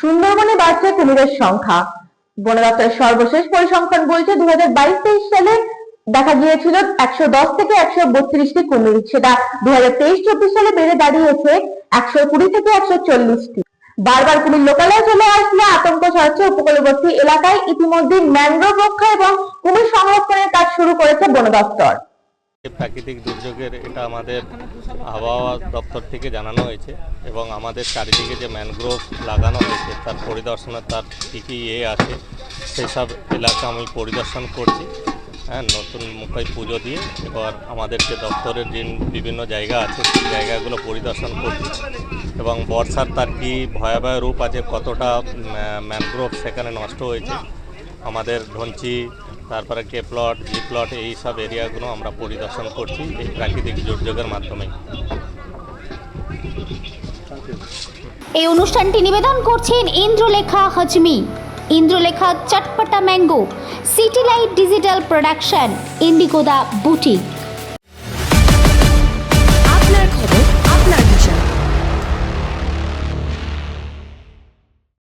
সুন্দরবনে বাড়ছে কুমিরের সংখ্যা। বন দপ্তরের সর্বশেষ পরিসংখ্যান বলছে দু হাজার বাইশ তেইশ সালে দেখা গিয়েছিল একশো দশ থেকে একশো বত্রিশটি কুমির। সেটা দু হাজার তেইশ চব্বিশ সালে বেড়ে দাঁড়িয়েছে একশো কুড়ি থেকে একশো চল্লিশটি। বারবার কুমির লোকালয়ে চলে আসলে আতঙ্ক ছড়াচ্ছে উপকূলবর্তী এলাকায়। ইতিমধ্যে ম্যানগ্রোভ রক্ষা এবং কুমির সংরক্ষণের কাজ শুরু করেছে বন দপ্তর প্রাকৃতিক দুর্যোগের এটা আমাদের আবহাওয়া দপ্তর থেকে জানানো হয়েছে এবং আমাদের চারিদিকে যে ম্যানগ্রোভ লাগানো হয়েছে, তার পরিদর্শনের তার কী কী ইয়ে আছে সেই সব এলাকা আমি পরিদর্শন করছি। হ্যাঁ নতুন মুখে পুজো দিয়ে এবার আমাদের যে দপ্তরের যে বিভিন্ন জায়গা আছে, সেই জায়গাগুলো পরিদর্শন করছি। এবং বর্ষার তার কী ভয়াবহ রূপ আছে, কতটা ম্যানগ্রোভ সেখানে নষ্ট হয়েছে, আমাদের ধনচি তারপরে কে প্লট জি প্লট, এই সব এরিয়াগুলো আমরা পরিদর্শন করছি এই প্রাকৃতিক দুর্যোগের মাধ্যমে। এই অনুষ্ঠানটি নিবেদন করছেন Indralekha হজমি। Indralekha চটপটা mango, city light digital production, ইন্ডিগোদা boutique.